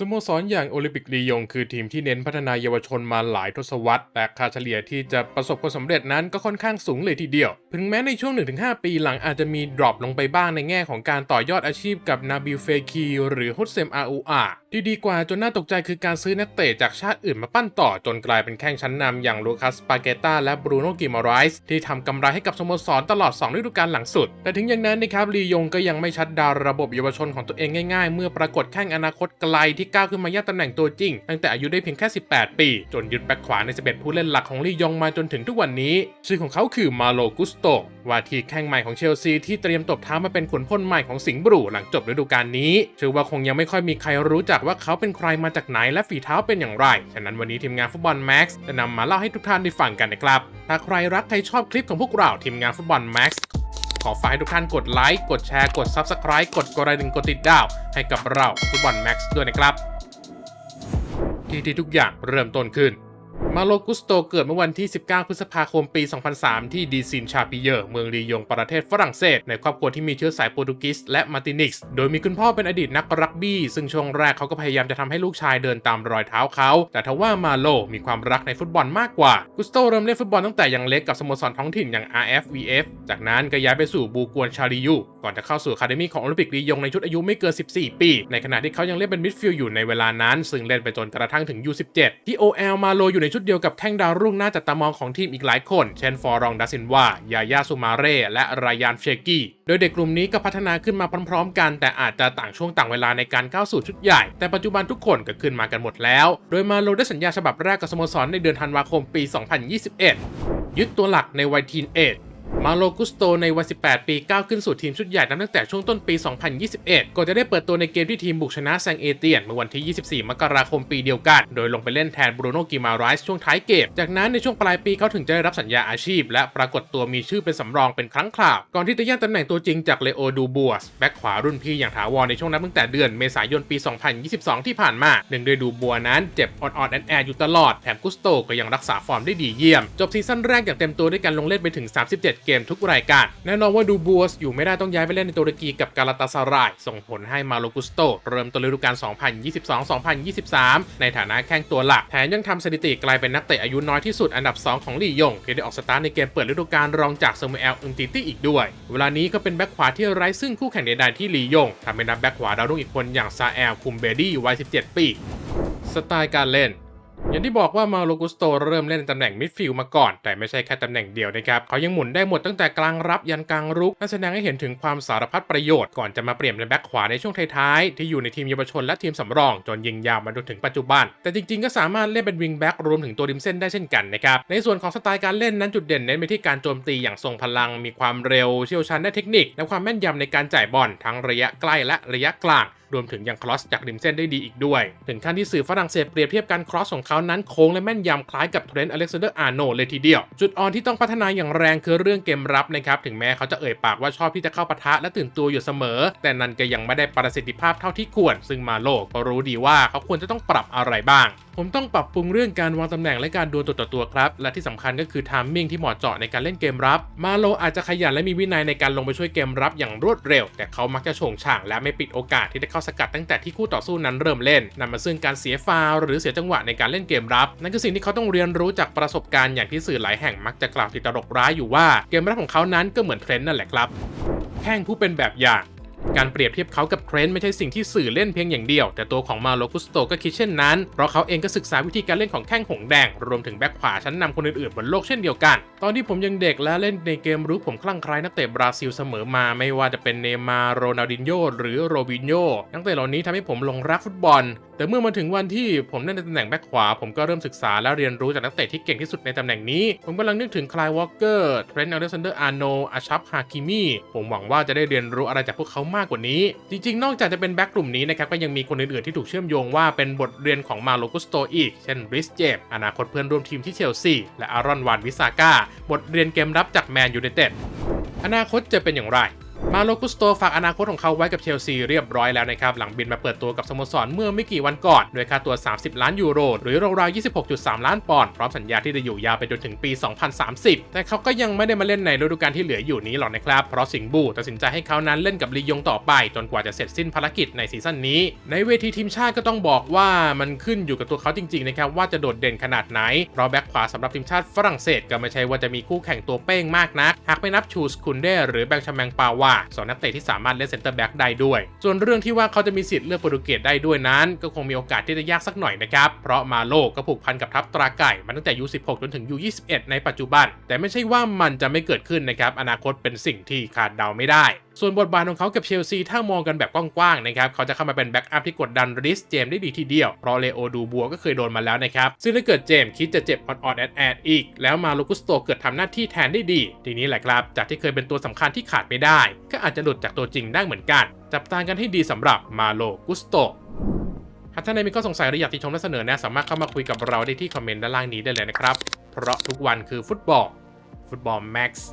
สโมสรอย่างโอลิมปิกลียงคือทีมที่เน้นพัฒนาเยาวชนมาหลายทศวรรษ แต่ค่าเฉลี่ยที่จะประสบความสำเร็จนั้นก็ค่อนข้างสูงเลยทีเดียว ถึงแม้ในช่วง 1-5 ปีหลังอาจจะมีดรอปลงไปบ้างในแง่ของการต่อยอดอาชีพกับนาบิลเฟคีหรือฮุสเซมอาอูอา ที่ดีกว่าจนน่าตกใจคือการซื้อนักเตะจากชาติอื่นมาปั้นต่อจนกลายเป็นแข้งชั้นนำอย่างลูคัสปาเกต้าและบรูโนกิมารายส์ที่ทำกำไรให้กับสโมสรตลอด 2 ฤดูกาลหลังสุด แต่ถึงอย่างนั้นนะครับลียงก็ยังไม่ชัดดาวระบบเยาวชนของตัวเองง่ายๆ เมื่อปรากฏแข้งอนาคตไกลที่ก้าวขึ้นมาย่ำตำแหน่งตัวจริง ตั้งแต่อายุได้เพียงแค่ 18 ปี จนยึดแบ็คขวาใน11ผู้เล่นหลักของลียงมาจนถึงทุกวันนี้ ชื่อของเขาคือมาโลกุสโต ว่าที่แข้งใหม่ของเชลซีที่เตรียมตบเท้ามาเป็นขุนพลใหม่ของสิงห์บรูหลังจบฤดูกาลนี้เชื่อว่าคงยังไม่ค่อยมีใครรู้จักว่าเขาเป็นใครมาจากไหนและฝีเท้าเป็นอย่างไร ฉะนั้นวันนี้ทีมงานฟุตบอลแม็กซ์จะนำมาเล่าให้ทุกท่านได้ฟังกันนะครับ ถ้าใครรักใครชอบคลิปของพวกเราทีมงานฟุตบอลแม็กซ์ขอฝากให้ทุกท่านกดไลค์ กดแชร์ กด Subscribe กดกระดิ่งกดติดดาว ให้กับเราฟุตบอลแม็กซ์ด้วยนะครับ ที่ที่ทุกอย่างเริ่มต้นขึ้น มาโลกุสโตเกิดเมื่อวันที่ 19 พฤษภาคม ปี 2003 ที่ดีซินชาปิเยอร์ เมืองลียง ประเทศฝรั่งเศส ในครอบครัวที่มีเชื้อสายโปรตุเกสและมาตินิกส์ โดยมีคุณพ่อเป็นอดีตนักรักบี้ ซึ่งช่วงแรกเขาก็พยายามจะทำให้ลูกชายเดินตามรอยเท้าเขา แต่ทว่ามาโลมีความรักในฟุตบอลมากกว่า กุสโตเริ่มเล่นฟุตบอลตั้งแต่ยังเล็กกับสโมสรท้องถิ่นอย่าง RFVF จากนั้นก็ย้ายไปสู่บูกวนชาลิยูก่อนจะเข้าสู่คาเดมี่ของโอลิมปิกลียงในชุดอายุไม่เกิน 14 ปี ในขณะที่เขายังเล่นเป็นมิดฟิลด์อยู่ในเวลานั้น ซึ่งเล่นไปจนกระทั่งถึง U17 ที่ OL มาโลอยู่ในชุดเดียวกับแข้งดาวรุ่งหน่าจับตามองของทีมอีกหลายคน เช่นฟอรองดาซินวายายาซูมาเร่และรายานเชกี้โดยเด็กกลุ่มนี้ก็พัฒนาขึ้นมาพร้อมๆ กัน แต่อาจจะต่างช่วงต่างเวลาในการก้าวสู่ชุดใหญ่ แต่ปัจจุบันทุกคนก็ขึ้นมากันหมดแล้ว โดยมาโลได้สัญญาฉบับแรกกับสโมสรในเดือนธันวาคมปี 2021ยึดตัวหลักในวัยทีนเอจ มาโลกุสโตในวัย 18 ปีก้าวขึ้นสู่ทีมชุดใหญ่นับตั้งแต่ช่วงต้นปี 2021 ก่อนจะได้เปิดตัวในเกมที่ทีมบุกชนะแซงเอเตียน เมื่อวันที่ 24 มกราคมปีเดียวกัน โดยลงไปเล่นแทนบรูโนกิมาไรส์ช่วงท้ายเกม จากนั้นในช่วงปลายปีเขาถึงจะได้รับสัญญาอาชีพ และปรากฏตัวมีชื่อเป็นสำรองเป็นครั้งคราว ก่อนที่จะย่งตำแหน่งตัวจริงจากเลโอดูบัวสแบ็คขวารุ่นพี่อย่างถาวรในช่วงนั้นตั้งแต่เดือนเมษายนปี 2022 ที่ผ่านมาหนึ่งโดยดูบัวนั้นเจ็บอ่อนๆแอนแออยู่ตลอดแถมกุสโตก็ยังรักษาฟอร์มได้ดีเยี่ยมจบซีซั่นแรกอย่างเต็มตัวด้วยการลงเล่นไปถึง 37เกมทุกรายการ แน่นอนว่าดูบัวสอยู่ไม่ได้ต้องย้ายไปเล่นในตุรกีกับกาลาตาซาราย ส่งผลให้มาโลกุสโต เริ่มต้นฤดูกาล 2022-2023 ในฐานะแข้งตัวหลัก แถมยังทำสถิติกลายเป็นนักเตะอายุน้อยที่สุดอันดับ 2 ของลียงที่ได้ออกสตาร์ทในเกมเปิดฤดูกาลรองจากซามูเอลอุมติตี้อีกด้วย เวลานี้ก็เป็นแบ็คขวาที่ไร้ซึ่งคู่แข่งใดๆที่ลียงทำให้นับแบ็คขวาดาวรุ่งอีกคนอย่างซาแอลคุมเบดี้วัย 17 ปี สไตล์การเล่น อย่างที่บอกว่ามาโลกุสโตเริ่มเล่นตำแหน่งมิดฟิลด์มาก่อน แต่ไม่ใช่แค่ตำแหน่งเดียวนะครับ เขายังหมุนได้หมดตั้งแต่กลางรับยันกลางรุกนั่นแสดงให้เห็นถึงความสารพัดประโยชน์ก่อนจะมาเปลี่ยนเป็นแบ็คขวาในช่วงท้ายๆ ที่อยู่ในทีมเยาวชนและทีมสำรอง จนยิงยาวมาจนถึงปัจจุบัน แต่จริงๆ ก็สามารถเล่นเป็นวิงแบ็กรวมถึงตัวริมเส้นได้เช่นกันนะครับในส่วนของสไตล์การเล่นนั้นจุดเด่นเน้นไปที่การโจมตีอย่างทรงพลัง มีความเร็วเชี่ยวชาญด้านเทคนิค และความแม่นยำในการจ่ายบอลทั้งระยะใกล้และระยะกลางรวมถึงยังครอสจากริมเส้นได้ดีอีกด้วย ถึงขั้นที่สื่อฝรั่งเศสเปรียบเทียบการครอสของเขานั้นโค้งและแม่นยำคล้ายกับเทรนต์อเล็กซานเดอร์อาร์โนเลยทีเดียว จุดอ่อนที่ต้องพัฒนาอย่างแรงคือเรื่องเกมรับนะครับถึงแม้เขาจะเอ่ยปากว่าชอบที่จะเข้าปะทะและตื่นตัวอยู่เสมอ แต่นั่นก็ยังไม่ได้ประสิทธิภาพเท่าที่ควร ซึ่งมาโลก็รู้ดีว่าเขาควรจะต้องปรับอะไรบ้าง ผมต้องปรับปรุงเรื่องการวางตำแหน่งและการดวลตัวต่อตัวครับ และที่สำคัญก็คือทามมิ่งที่เหมาะเจาะในการเล่นเกมรับ มาโลอาจจะขยันและมีวินัยในการลงไปช่วยเกมรับอย่างรวดเร็ว แต่เขามักจะโฉงฉ่างและไม่ปิดโอกาสที่จะเข้าสกัดตั้งแต่ที่คู่ต่อสู้นั้นเริ่มเล่นนำมาซึ่งการเสียฟาวหรือเสียจังหวะในการเล่นเกมรับ นั่นคือสิ่งที่เขาต้องเรียนรู้จากประสบการณ์อย่างที่สื่อหลายแห่งมักจะกล่าวติดตลกร้ายอยู่ว่าเกมรับของเขานั้นก็เหมือนเทรนด์นั่นแหละครับแข้งผู้เป็นแบบอย่าง การเปรียบเทียบเขากับเทรนด์ไม่ใช่สิ่งที่สื่อเล่นเพียงอย่างเดียว แต่ตัวของมาโลกุสโตก็คิดเช่นนั้น เพราะเขาเองก็ศึกษาวิธีการเล่นของแข้งหงแดง รวมถึงแบ็คขวาชั้นนำคนอื่นๆบนโลกเช่นเดียวกัน ตอนที่ผมยังเด็กและเล่นในเกมรู้ผมคลั่งไคล้นักเตะบราซิลเสมอมา ไม่ว่าจะเป็นเนย์มาร์โรนัลดินโญหรือโรบินโญนักเตะเหล่านี้ทำให้ผมหลงรักฟุตบอลแต่เมื่อมาถึงวันที่ผมเล่นในตำแหน่งแบ็คขวา ผมก็เริ่มศึกษาและเรียนรู้จากนักเตะที่เก่งที่สุดในตำแหน่งนี้ ผมกำลังนึกถึงคลายวอลเกอร์ เทรนต์อเล็กซานเดอร์อาร์โนอาชับฮาคิมีผมหวังว่าจะได้เรียนรู้อะไรจากพวกเขามากกว่านี้ จริงๆ นอกจากจะเป็นแบ็คกลุ่มนี้นะครับ ก็ยังมีคนอื่นๆ ที่ถูกเชื่อมโยงว่าเป็นบทเรียนของมาโลกุสโตอีก เช่นริสเจมอนาคตเพื่อนร่วมทีมที่เชลซี และอารอนวานวิสาก้า บทเรียนเกมรับจากแมนยูไนเต็ด อนาคตจะเป็นอย่างไร มาโลกุสโตฝากอนาคตของเขาไว้กับเชลซีเรียบร้อยแล้วนะครับ หลังบินมาเปิดตัวกับสโมสรเมื่อไม่กี่วันก่อน โดยค่าตัว 30 ล้านยูโร หรือราวๆ26.3 ล้านปอนด์พร้อมสัญญาที่จะอยู่ยาวไปจนถึงปี 2030 แต่เขาก็ยังไม่ได้มาเล่นในฤดูกาลที่เหลืออยู่นี้หรอกนะครับ เพราะสิงบูตัดสินใจให้เขานั้นเล่นกับลียงต่อไป จนกว่าจะเสร็จสิ้นภารกิจในซีซั่นนี้ ในเวทีทีมชาติก็ต้องบอกว่ามันขึ้นอยู่กับตัวเขาจริงๆนะครับว่าจะโดดเด่นขนาดไหนเพราะแบ็คขวาสำหรับทีมชาติฝรั่งเศสก็ไม่ใช่ว่าจะมีคู่แข่งตัวเป้งมากนักหากไม่นับชูสคุนเดหรือแบงชแมงปาวาสองนักเตะที่สามารถเล่นเซนเตอร์แบ็กได้ด้วย ส่วนเรื่องที่ว่าเขาจะมีสิทธิ์เลือกโปรตุเกสได้ด้วยนั้น ก็คงมีโอกาสที่จะยากสักหน่อยนะครับ เพราะมาโลก็ผูกพันกับทัพตราไก่มาตั้งแต่ยู16จนถึงยู21ในปัจจุบัน แต่ไม่ใช่ว่ามันจะไม่เกิดขึ้นนะครับอนาคตเป็นสิ่งที่คาดเดาไม่ได้ ส่วนบทบาทของเขากับเชลซีถ้ามองกันแบบกว้างๆนะครับเขาจะเข้ามาเป็นแบ็กอัพที่กดดันริสเจมส์ได้ดีทีเดียว เพราะเลโอดูบัวก็เคยโดนมาแล้วนะครับ ซึ่งถ้าเกิดเจมส์คิดจะเจ็บออดๆแอดแอดอีก แล้วมาลูกุสโตเกิดทำหน้าที่แทนได้ดี ทีนี้แหละครับ จากที่เคยเป็นตัวสำคัญที่ขาดไม่ได้ ก็อาจจะหลุดจากตัวจริงได้เหมือนกัน จับตากันให้ดีสำหรับมาโลกุสโตหากท่านใดมีข้อสงสัยหรืออยากติชมและเสนอแนะสามารถเข้ามาคุยกับเราได้ที่คอมเมนต์ด้านล่างนี้ได้เลยนะครับ เพราะทุกวันคือฟุตบอล ฟุตบอลแม็กซ์